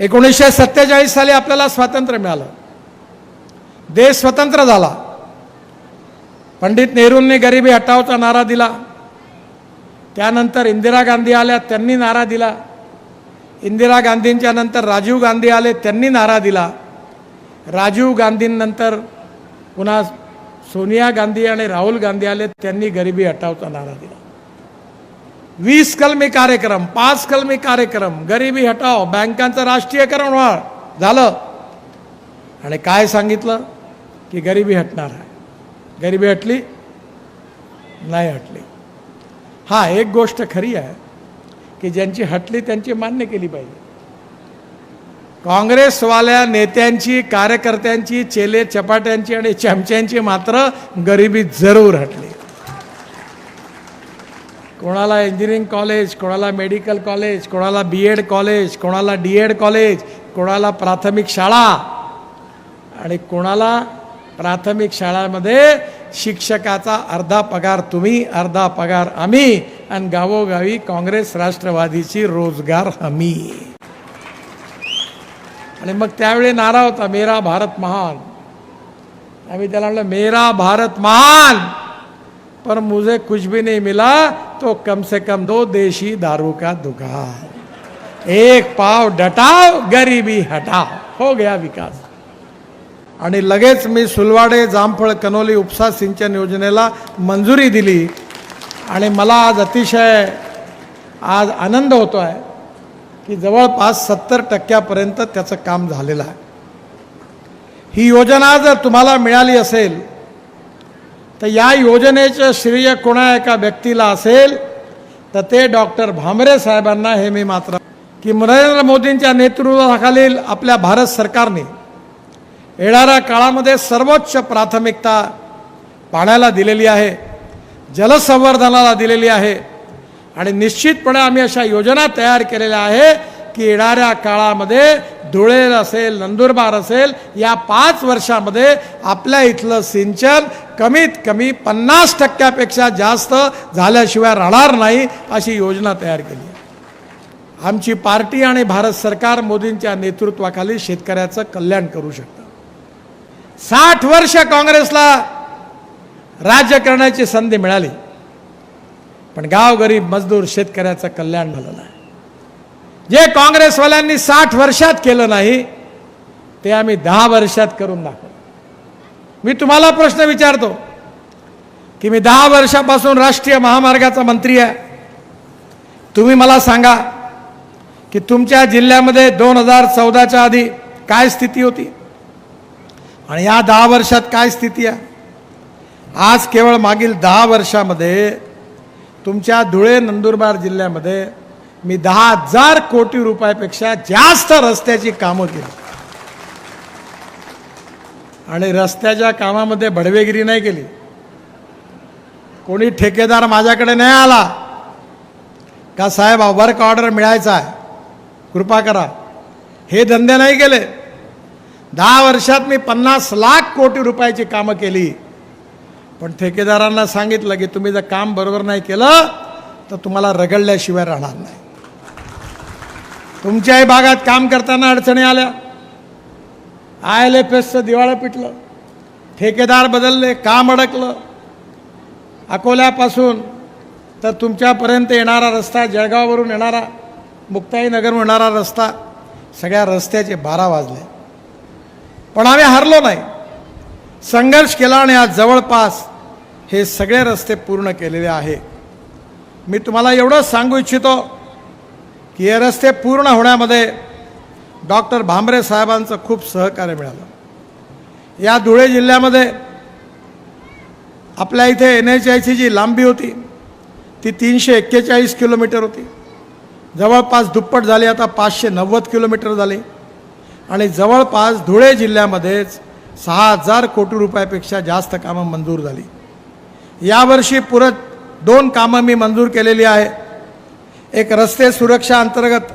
एकोणीसशे सत्तेचाळीस साली आपल्याला स्वातंत्र्य मिळालं. देश स्वतंत्र झाला. पंडित नेहरूंनी गरिबी हटावचा नारा दिला. त्यानंतर इंदिरा गांधी आल्या त्यांनी नारा दिला. इंदिरा गांधींच्या नंतर राजीव गांधी आले त्यांनी नारा दिला. राजीव गांधींनंतर पुन्हा सोनिया गांधी आणि राहुल गांधी आले त्यांनी गरिबी हटावचा नारा दिला. वीस कलमी कार्यक्रम पाच कलमी कार्यक्रम गरिबी हटाव बँकांचं राष्ट्रीयकरण व्हा. झालं. आणि काय सांगितलं? की गरिबी हटणार आहे. गरिबी हटली? नाही हटली. हा एक गोष्ट खरी आहे की ज्यांची हटली त्यांची मान्य केली पाहिजे. काँग्रेसवाल्या नेत्यांची कार्यकर्त्यांची चेले चपाट्यांची आणि चमच्यांची मात्र गरिबी जरूर हटली. कोणाला इंजिनिअरिंग कॉलेज कोणाला मेडिकल कॉलेज कोणाला बी एड कॉलेज कोणाला डी एड कॉलेज कोणाला प्राथमिक शाळा. आणि कोणाला प्राथमिक शाळामध्ये शिक्षकाचा अर्धा पगार तुम्ही अर्धा पगार आम्ही आणि गावोगावी काँग्रेस राष्ट्रवादीची रोजगार हमी. आणि मग त्यावेळी नारा होता मेरा भारत महान. आम्ही त्याला म्हणलं मेरा भारत महान. पर मुझे कुछ भी नहीं मिला तो कम से कम दो देशी दारू का दुकान। एक पाव डटाव गरीबी हटाव हो गया विकास। आणि लगेच मी सुलवाडे जामफळ कनोली उपसा सिंचन योजनेला मंजुरी दिली. आणि मला आज अतिशय आज आनंद होतो आहे की जवळपास सत्तर टक्क्यापर्यंत त्याचं काम झालेलं आहे. ही योजना जर तुम्हाला मिळाली असेल तर या योजनेचं श्रेय कोणा एका व्यक्तीला असेल तर ते डॉक्टर भामरे साहेबांना हे मी मात्र की नरेंद्र मोदींच्या नेतृत्वाखालील आपल्या भारत सरकारने येणाऱ्या काळामध्ये सर्वोच्च प्राथमिकता पाण्याला दिलेली आहे जलसंवर्धनाला दिलेली आहे आणि निश्चितपणे आम्ही अशा योजना तयार केलेल्या आहे की येणाऱ्या काळामध्ये धुळे असेल नंदुरबार असेल या पाच वर्षामध्ये आपल्या इथलं सिंचन कमीत कमी पन्नास टक्क्यापेक्षा जास्त झाल्याशिवाय राहणार नाही अशी योजना तयार केली. आमची पार्टी आणि भारत सरकार मोदींच्या नेतृत्वाखाली शेतकऱ्याचं कल्याण करू शकतं. साठ वर्ष काँग्रेसला राज्य करण्याची संधी मिळाली. पण गाव गरीब मजदूर शेतकऱ्याचं कल्याण झालं नाही. जे काँग्रेसवाल्यांनी साठ वर्षात केलं नाही ते आम्ही दहा वर्षात करून दाखवलं मी तुम्हाला प्रश्न विचारतो की मी दहा वर्षापासून राष्ट्रीय महामार्गाचा मंत्री आहे. तुम्ही मला सांगा की तुमच्या जिल्ह्यामध्ये दोन हजार चौदाच्या आधी काय स्थिती होती? आणि या दहा वर्षात काय स्थिती आहे? आज केवळ मागील दहा वर्षामध्ये तुमच्या धुळे नंदुरबार जिल्ह्यामध्ये मी दहा हजार कोटी रुपयापेक्षा जास्त रस्त्याची कामं केली. आणि रस्त्याच्या कामामध्ये बडवेगिरी नाही केली. कोणी ठेकेदार माझ्याकडे नाही आला का साहेब वर्क ऑर्डर मिळायचा आहे. कृपा करा. हे धंदे नाही केले. दहा वर्षात मी पन्नास लाख कोटी रुपयाची कामं केली. पण ठेकेदारांना सांगितलं की तुम्ही जर काम बरोबर नाही केलं तर तुम्हाला रगडल्याशिवाय राहणार नाही. तुमच्याही भागात काम करताना अडचणी आल्या. आय एल एफ एसचं दिवाळं पिटलं. ठेकेदार बदलले काम अडकलं. अकोल्यापासून तर तुमच्यापर्यंत येणारा रस्ता जळगाववरून येणारा मुक्ताईनगरवरून येणारा रस्ता सगळ्या रस्त्याचे बारा वाजले. पण आम्ही हरलो नाही. संघर्ष केला आणि आज जवळपास हे सगळे रस्ते पूर्ण केलेले आहे. मी तुम्हाला एवढंच सांगू इच्छितो की हे रस्ते पूर्ण होण्यामध्ये डॉक्टर भांबरे साहेबांचं खूप सहकार्य मिळालं. या धुळे जिल्ह्यामध्ये आपल्या इथे एन एच आयची जी लांबी होती ती तीनशे एक्केचाळीस किलोमीटर होती. जवळपास दुप्पट झाली आता पाचशे नव्वद किलोमीटर झाली. आणि जवळपास धुळे जिल्ह्यामध्येच सहा हजार कोटी रुपयापेक्षा जास्त कामं मंजूर झाली. यावर्षी पुरत दोन कामं मी मंजूर केलेली आहे. एक रस्ते सुरक्षा अंतर्गत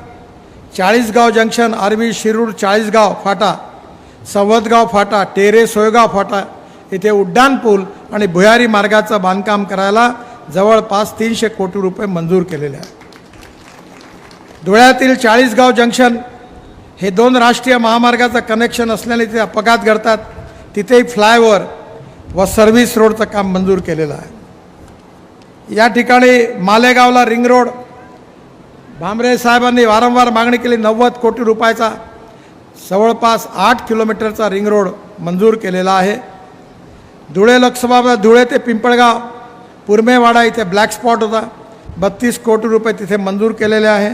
चाळीसगाव जंक्शन आर्वी शिरूर चाळीसगाव फाटा संवतगाव फाटा टेरे सोयगाव फाटा इथे उड्डाण पूल आणि भुयारी मार्गाचं बांधकाम करायला जवळपास तीनशे कोटी रुपये मंजूर केलेले आहे धुळ्यातील चाळीसगाव जंक्शन हे दोन राष्ट्रीय महामार्गाचं कनेक्शन असल्याने तिथे अपघात घडतात. तिथेही फ्लायओव्हर व सर्व्हिस रोडचं काम मंजूर केलेलं आहे. या ठिकाणी मालेगावला रिंग रोड भांबरे साहेबांनी वारंवार मागणी केली नव्वद कोटी रुपयाचा जवळपास आठ किलोमीटरचा रिंग रोड मंजूर केलेला आहे. धुळे लोकसभा धुळे ते पिंपळगाव पुरमेवाडा इथे ब्लॅक स्पॉट होता. बत्तीस कोटी रुपये तिथे मंजूर केलेले आहे.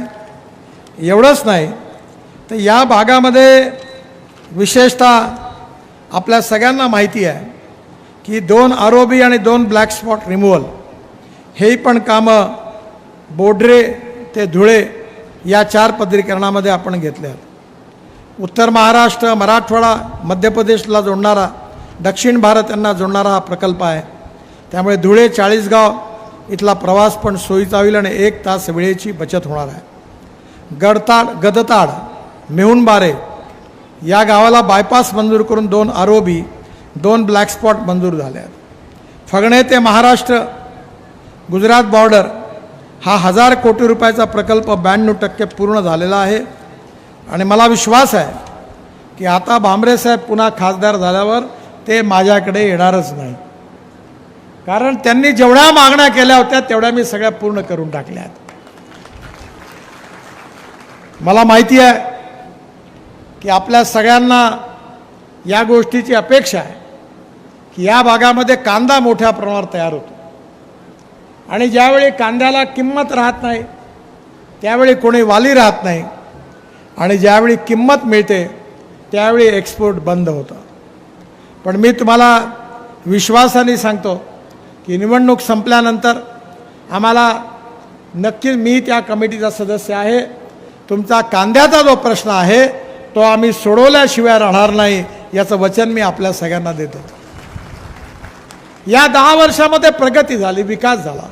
एवढंच नाही तर या भागामध्ये विशेषतः आपल्या सगळ्यांना माहिती आहे की दोन आरोबी आणि दोन ब्लॅक स्पॉट रिमूव्हल हे पण कामं बोडरे ते धुळे या चार पदरीकरणामध्ये आपण घेतले आहेत. उत्तर महाराष्ट्र मराठवाडा मध्य प्रदेशला जोडणारा दक्षिण भारत यांना जोडणारा हा प्रकल्प आहे. त्यामुळे धुळे चाळीसगाव इथला प्रवास पण सोयीचा होईल आणि एक तास वेळेची बचत होणार आहे. गडताड गदताड मेहुणबारे या गावाला बायपास मंजूर करून दोन आरोबी दोन ब्लॅक स्पॉट मंजूर झाले आहेत. फगणे ते महाराष्ट्र गुजरात बॉर्डर हा हजार कोटी रुपयाचा प्रकल्प ब्याण्णव टक्के पूर्ण झालेला आहे. आणि मला विश्वास आहे की आता भांबरेसाहेब पुन्हा खासदार झाल्यावर ते माझ्याकडे येणारच नाही. कारण त्यांनी जेवढ्या मागण्या केल्या होत्या तेवढ्या मी सगळ्या पूर्ण करून टाकल्या आहेत. मला माहिती आहे की आपल्या सगळ्यांना या गोष्टीची अपेक्षा आहे की या भागामध्ये कांदा मोठ्या प्रमाणावर तयार होतो. आणि ज्यावेळी कांद्याला किंमत राहत नाही त्यावेळी कोणी वाली राहत नाही आणि ज्यावेळी किंमत मिळते त्यावेळी एक्सपोर्ट बंद होतं. पण मी तुम्हाला विश्वासाने सांगतो की निवडणूक संपल्यानंतर आम्हाला नक्की मी त्या कमिटीचा सदस्य आहे. तुमचा कांद्याचा जो प्रश्न आहे तो आम्ही सोडवल्याशिवाय राहणार नाही याचं वचन मी आपल्या सगळ्यांना देतो. या दहा वर्षामध्ये प्रगती झाली विकास झाला.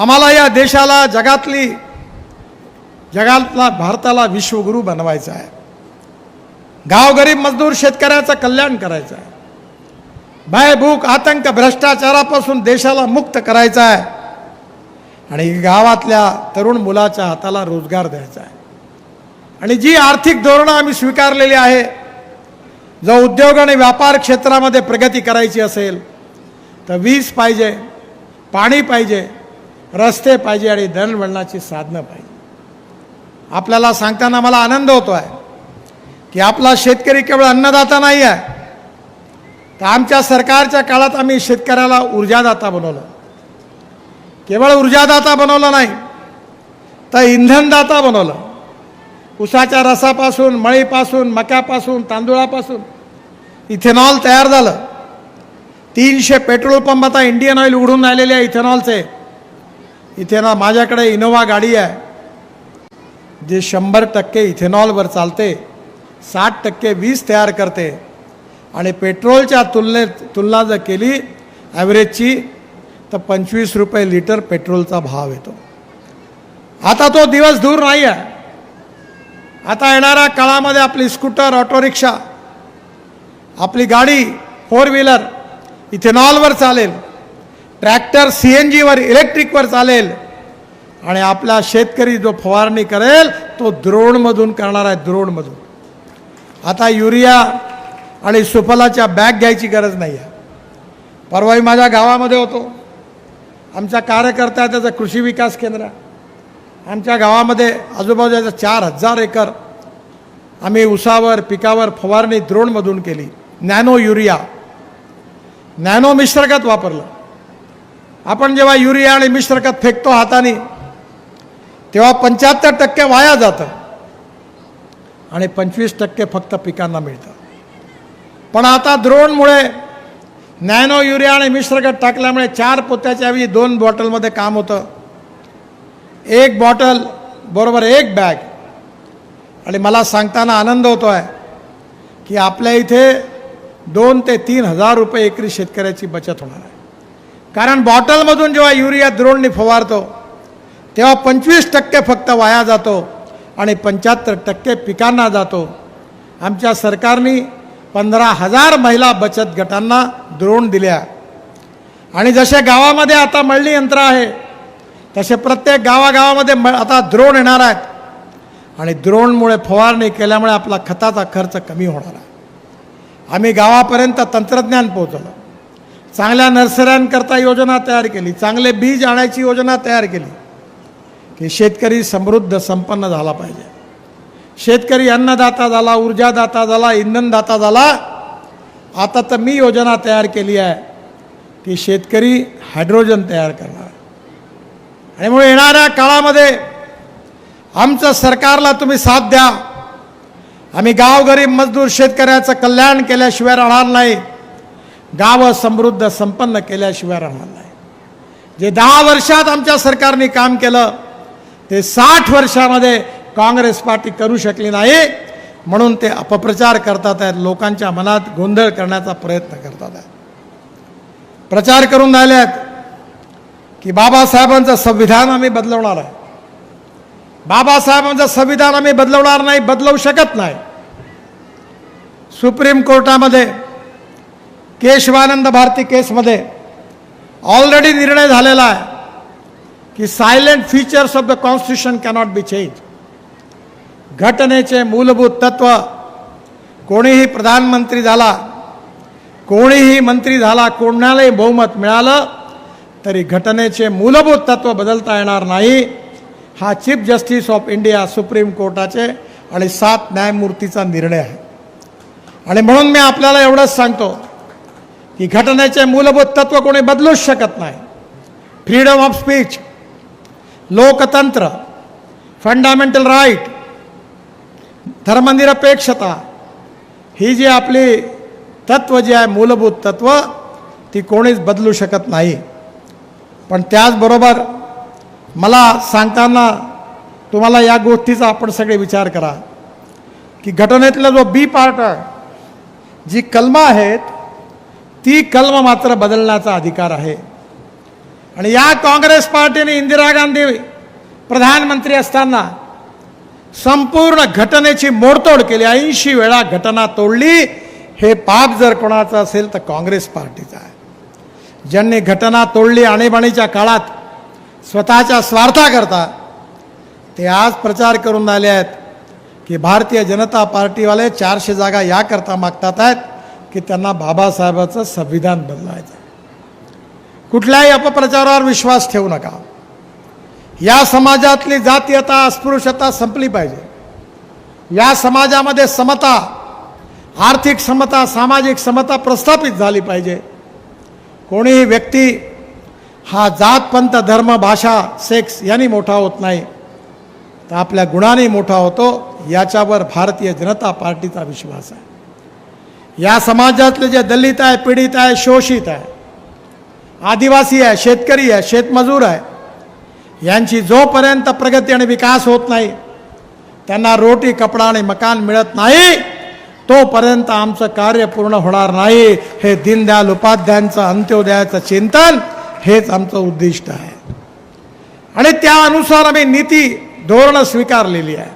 आम्हाला या देशाला जगातली जगातला भारताला विश्वगुरू बनवायचा आहे. गाव गरीब मजदूर शेतकऱ्याचं कल्याण करायचं आहे. भयभूक आतंक भ्रष्टाचारापासून देशाला मुक्त करायचा आहे. आणि गावातल्या तरुण मुलाच्या हाताला रोजगार द्यायचा आहे. आणि जी आर्थिक धोरणं आम्ही स्वीकारलेली आहे जो उद्योग आणि व्यापार क्षेत्रामध्ये प्रगती करायची असेल तर वीज पाहिजे पाणी पाहिजे रस्ते पाहिजे आणि दळणवळणाची साधनं पाहिजे. आपल्याला सांगताना मला आनंद होतो आहे की आपला शेतकरी केवळ अन्नदाता नाही आहे. तर आमच्या सरकारच्या काळात आम्ही शेतकऱ्याला ऊर्जादाता बनवलं. केवळ ऊर्जादाता बनवलं नाही तर इंधनदाता बनवलं. उसाच्या रसापासून मळीपासून मक्यापासून तांदूळापासून इथेनॉल तयार झालं. तीनशे पेट्रोल पंप आता इंडियन ऑइल उघडून राहिलेले आहे इथेनॉलचे. इथेनॉल माझ्याकडे इनोवा गाडी आहे जे शंभर टक्के इथेनॉलवर चालते साठ टक्के वीज तयार करते. आणि पेट्रोलच्या तुलनेत तुलना जर केली ॲव्हरेजची तर पंचवीस रुपये लिटर पेट्रोलचा भाव येतो. आता तो दिवस दूर नाही आहे. आता येणाऱ्या काळामध्ये आपली स्कूटर ऑटो रिक्षा आपली गाडी फोर व्हीलर इथेनॉलवर चालेल. ट्रॅक्टर सी एन जीवर इलेक्ट्रिकवर चालेल. आणि आपला शेतकरी जो फवारणी करेल तो द्रोणमधून करणार आहे द्रोणमधून. आता युरिया आणि सुफलाच्या बॅग घ्यायची गरज नाही आहे. परवाही माझ्या गावामध्ये होतो. आमच्या कार्यकर्ता त्याचं कृषी विकास केंद्र. आमच्या गावामध्ये आजूबाजूच्या चार हजार एकर आम्ही उसावर पिकावर फवारणी द्रोणमधून केली. Nano urea. नॅनो मिश्रखत वापरलं. आपण जेव्हा युरिया आणि मिश्रखत फेकतो हाताने तेव्हा पंच्याहत्तर टक्के वाया जातं. आणि पंचवीस टक्के फक्त पिकांना मिळतं. पण आता द्रोणमुळे नॅनो युरिया आणि मिश्रखत टाकल्यामुळे चार पोत्याच्या ऐवजी दोन बॉटलमध्ये काम होतं. एक बॉटल बरोबर एक बॅग. आणि मला सांगताना आनंद होतो आहे की आपल्या इथे दोन ते तीन हजार रुपये एकरी शेतकऱ्याची बचत होणार आहे. कारण बॉटलमधून जेव्हा युरिया द्रोणनी फवारतो तेव्हा पंचवीस टक्के फक्त वाया जातो आणि पंच्याहत्तर टक्के पिकांना जातो. आमच्या सरकारने पंधरा हजार महिला बचत गटांना द्रोण दिल्या. आणि जसे गावामध्ये आता मळणी यंत्र आहे तसे प्रत्येक गावागावामध्ये म आता द्रोण येणार आहेत. आणि द्रोणमुळे फवारणी केल्यामुळे आपला खताचा खर्च कमी होणार आहे. आम्ही गावापर्यंत तंत्रज्ञान पोहोचवलं. चांगल्या नर्सऱ्यांकरता योजना तयार केली चांगले बीज आणायची योजना तयार केली की शेतकरी समृद्ध संपन्न झाला पाहिजे. शेतकरी अन्नदाता झाला ऊर्जादाता झाला इंधनदाता झाला. आता तर मी योजना तयार केली आहे की शेतकरी हायड्रोजन तयार करणार. आणि मुळे येणाऱ्या काळामध्ये आमचं सरकारला तुम्ही साथ द्या. आम्ही गाव गरीब मजदूर शेतकऱ्याचं कल्याण केल्याशिवाय राहणार नाही. गावं समृद्ध संपन्न केल्याशिवाय राहणार नाही. जे दहा वर्षात आमच्या सरकारने काम केलं ते साठ वर्षामध्ये काँग्रेस पार्टी करू शकली नाही म्हणून ते अपप्रचार करतात आहेत लोकांच्या मनात गोंधळ करण्याचा प्रयत्न करतात आहेत. प्रचार करून राहिले आहेत की बाबासाहेबांचं संविधान आम्ही बदलवणार आहे. बाबासाहेबांचं संविधान आम्ही बदलवणार नाही बदलवू शकत नाही. सुप्रीम कोर्टामध्ये केशवानंद भारती केसमध्ये ऑलरेडी निर्णय झालेला आहे की silent features of the constitution cannot be change. घटनेचे मूलभूत तत्व कोणीही प्रधानमंत्री झाला कोणीही मंत्री झाला कोणालाही बहुमत मिळालं तरी घटनेचे मूलभूत तत्व बदलता येणार नाही. हा chief justice of India supreme कोर्टाचे आणि सात न्यायमूर्तीचा निर्णय आहे. आणि म्हणून मी आपल्याला एवढंच सांगतो की घटनेचे मूलभूत तत्व कोणी बदलूच शकत नाही. फ्रीडम ऑफ स्पीच लोकतंत्र फंडामेंटल राईट धर्मनिरपेक्षता ही जी आपली तत्व जी आहे मूलभूत तत्व ती कोणीच बदलू शकत नाही. पण त्याचबरोबर मला सांगताना तुम्हाला या गोष्टीचा आपण सगळे विचार करा की घटनेतला जो बी पार्ट आहे जी कलमं आहेत ती कलम मात्र बदलण्याचा अधिकार आहे. आणि या काँग्रेस पार्टीने इंदिरा गांधी प्रधानमंत्री असताना संपूर्ण घटनेची मोडतोड केली. ऐंशी वेळा घटना तोडली. हे पाप जर कोणाचं असेल तर काँग्रेस पार्टीचं आहे. ज्यांनी घटना तोडली आणीबाणीच्या काळात स्वतःच्या स्वार्थाकरता ते आज प्रचार करून आले आहेत की भारतीय जनता पार्टीवाले चारशे जागा याकरता मागतात आहेत. की त्यांना बाबासाहेबाचं संविधान बदलायचं. कुठल्याही अपप्रचारावर विश्वास ठेवू नका. या समाजातली जातीयता अस्पृश्यता संपली पाहिजे. या समाजामध्ये समता आर्थिक समता सामाजिक समता प्रस्थापित झाली पाहिजे. कोणीही व्यक्ती हा जात पंथ धर्म भाषा सेक्स यांनी मोठा होत नाही. तर आपल्या गुणाने मोठा होतो याच्यावर भारतीय जनता पार्टीचा विश्वास आहे. या समाजातले जे दलित आहे पीडित आहे शोषित आहे आदिवासी आहे शेतकरी आहे शेतमजूर आहे यांची जोपर्यंत प्रगती आणि विकास होत नाही त्यांना रोटी कपडा आणि मकान मिळत नाही तोपर्यंत आमचं कार्य पूर्ण होणार नाही. हे दीनदयाल उपाध्यायांचं अंत्योदयाचं चिंतन हेच आमचं उद्दिष्ट आहे. आणि त्या अनुसार आम्ही नीती धोरणं स्वीकारलेली आहे.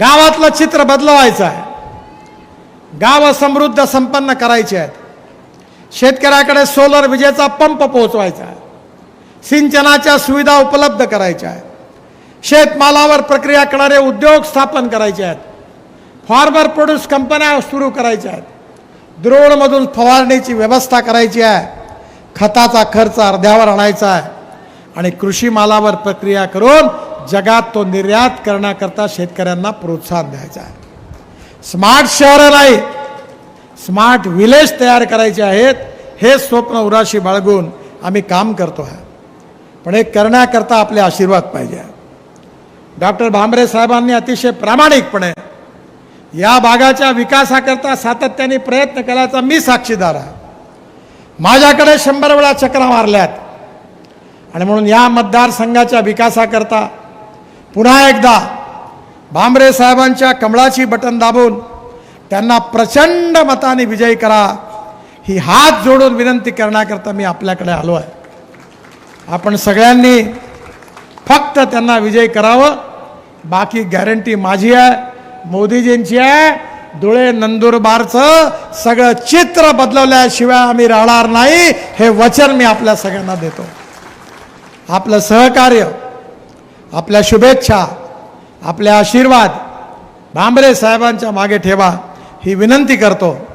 गावातलं चित्र बदलवायचं आहे. गाव समृद्ध संपन्न करायचे आहेत. शेतकऱ्याकडे सोलर विजेचा पंप पोहोचवायचा आहे. सिंचनाच्या सुविधा उपलब्ध करायच्या आहेत. शेतमालावर प्रक्रिया करणारे उद्योग स्थापन करायचे आहेत. फार्मर प्रोड्यूस कंपन्या सुरू करायच्या आहेत. द्रोणमधून फवारणीची व्यवस्था करायची आहे. खताचा खर्च अर्ध्यावर आणायचा आहे. आणि कृषी मालावर प्रक्रिया करून जगात तो निर्यात करण्याकरता शेतकऱ्यांना प्रोत्साहन द्यायचं आहे. स्मार्ट शहरं नाही स्मार्ट विलेज तयार करायचे आहेत हे स्वप्न उराशी बाळगून आम्ही काम करतो आहे. पण हे करण्याकरता आपले आशीर्वाद पाहिजे डॉक्टर भांबरे साहेबांनी अतिशय प्रामाणिकपणे या भागाच्या विकासाकरता सातत्याने प्रयत्न केल्याचा मी साक्षीदार आहे. माझ्याकडे शंभर वेळा चक्रा मारल्यात. आणि म्हणून या मतदारसंघाच्या विकासाकरता पुन्हा एकदा भांबरे साहेबांच्या कमळाची बटन दाबून त्यांना प्रचंड मताने विजयी करा. ही हात जोडून विनंती करण्याकरता मी आपल्याकडे आलो आहे. आपण सगळ्यांनी फक्त त्यांना विजय करावं. बाकी गॅरंटी माझी आहे मोदीजींची आहे धुळे नंदुरबारचं सगळं चित्र बदलवल्याशिवाय आम्ही राहणार नाही हे वचन मी आपल्या सगळ्यांना देतो. आपलं सहकार्य आपल्या शुभेच्छा आपले आशीर्वाद भांबरे साहेबांच्या मागे ठेवा ही विनंती करतो.